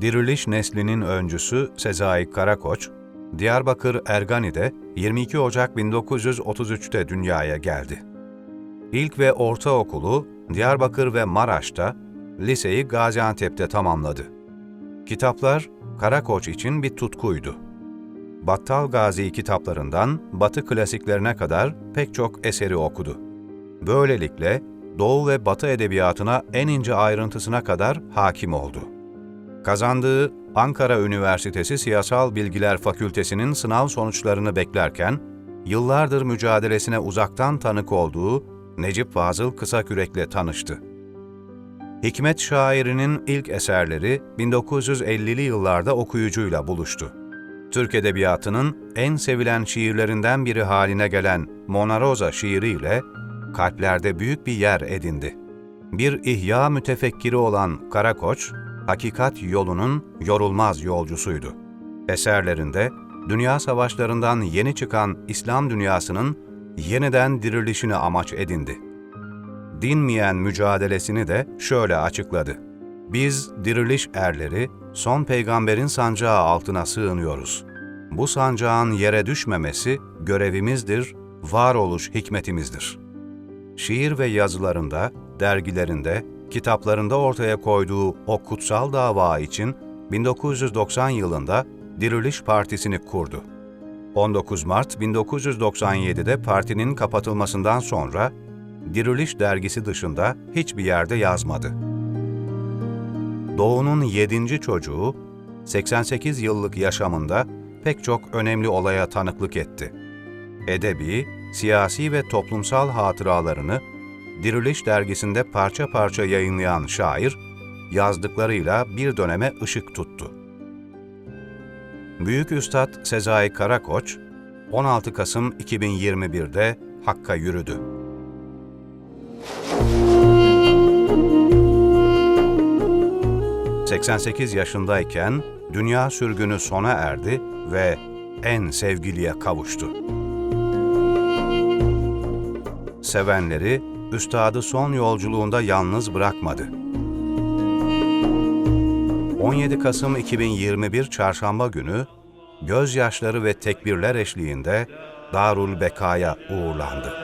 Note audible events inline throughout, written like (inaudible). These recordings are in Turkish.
Diriliş neslinin öncüsü Sezai Karakoç, Diyarbakır Ergani'de 22 Ocak 1933'te dünyaya geldi. İlk ve ortaokulu Diyarbakır ve Maraş'ta, liseyi Gaziantep'te tamamladı. Kitaplar Karakoç için bir tutkuydu. Battal Gazi kitaplarından Batı klasiklerine kadar pek çok eseri okudu. Böylelikle Doğu ve Batı edebiyatına en ince ayrıntısına kadar hakim oldu. Kazandığı Ankara Üniversitesi Siyasal Bilgiler Fakültesinin sınav sonuçlarını beklerken, yıllardır mücadelesine uzaktan tanık olduğu Necip Fazıl Kısakürek'le tanıştı. Hikmet şairinin ilk eserleri 1950'li yıllarda okuyucuyla buluştu. Türk Edebiyatı'nın en sevilen şiirlerinden biri haline gelen Mona Rosa şiiriyle kalplerde büyük bir yer edindi. Bir ihya mütefekkiri olan Karakoç, hakikat yolunun yorulmaz yolcusuydu. Eserlerinde dünya savaşlarından yeni çıkan İslam dünyasının yeniden dirilişini amaç edindi. Dinmeyen mücadelesini de şöyle açıkladı. Biz diriliş erleri son peygamberin sancağı altına sığınıyoruz. Bu sancağın yere düşmemesi görevimizdir, varoluş hikmetimizdir. Şiir ve yazılarında, dergilerinde, kitaplarında ortaya koyduğu o kutsal dava için 1990 yılında Diriliş Partisi'ni kurdu. 19 Mart 1997'de partinin kapatılmasından sonra Diriliş dergisi dışında hiçbir yerde yazmadı. Doğu'nun yedinci çocuğu, 88 yıllık yaşamında pek çok önemli olaya tanıklık etti. Edebi, siyasi ve toplumsal hatıralarını Diriliş dergisinde parça parça yayınlayan şair, yazdıklarıyla bir döneme ışık tuttu. Büyük Üstad Sezai Karakoç, 16 Kasım 2021'de Hakk'a yürüdü. ...88 yaşındayken dünya sürgünü sona erdi ve en sevgiliye kavuştu. Sevenleri, üstadı son yolculuğunda yalnız bırakmadı. 17 Kasım 2021 Çarşamba günü gözyaşları ve tekbirler eşliğinde Darul Beka'ya uğurlandı.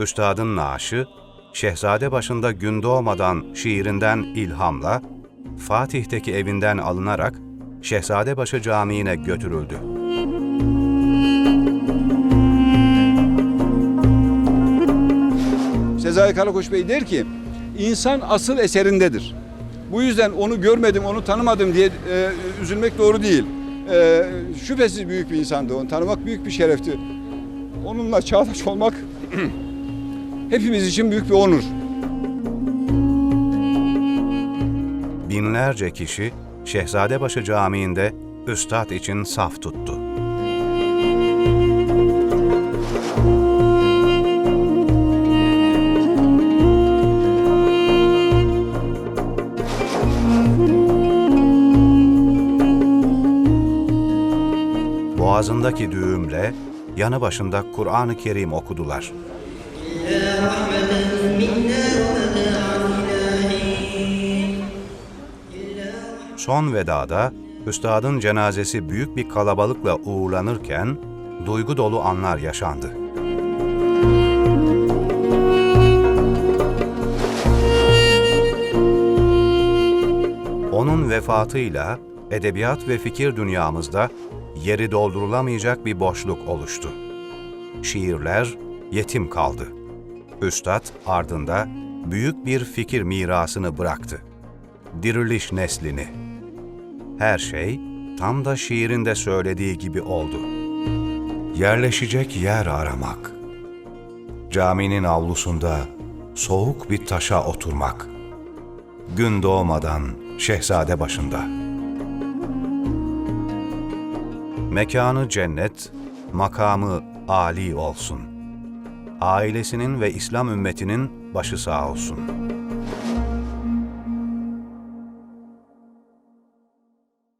Üstadın naaşı, Şehzade başında gün doğmadan şiirinden ilhamla, Fatih'teki evinden alınarak Şehzadebaşı Camii'ne götürüldü. Sezai Karakoç Bey der ki, insan asıl eserindedir. Bu yüzden onu görmedim, onu tanımadım diye e, üzülmek doğru değil. E, şüphesiz büyük bir insandı, onu tanımak büyük bir şerefti. Onunla çağdaş olmak (clears throat) hepimiz için büyük bir onur. Binlerce kişi Şehzadebaşı Camii'nde Üstad için saf tuttu. Boğazındaki düğümle yanı başında Kur'an-ı Kerim okudular. Son vedada üstadın cenazesi büyük bir kalabalıkla uğurlanırken duygu dolu anlar yaşandı. Onun vefatıyla edebiyat ve fikir dünyamızda yeri doldurulamayacak bir boşluk oluştu. Şiirler yetim kaldı. Üstad ardında büyük bir fikir mirasını bıraktı. Diriliş neslini. Her şey tam da şiirinde söylediği gibi oldu. Yerleşecek yer aramak. Caminin avlusunda soğuk bir taşa oturmak. Gün doğmadan şehzade başında. Mekanı cennet, makamı âli olsun. Ailesinin ve İslam ümmetinin başı sağ olsun.''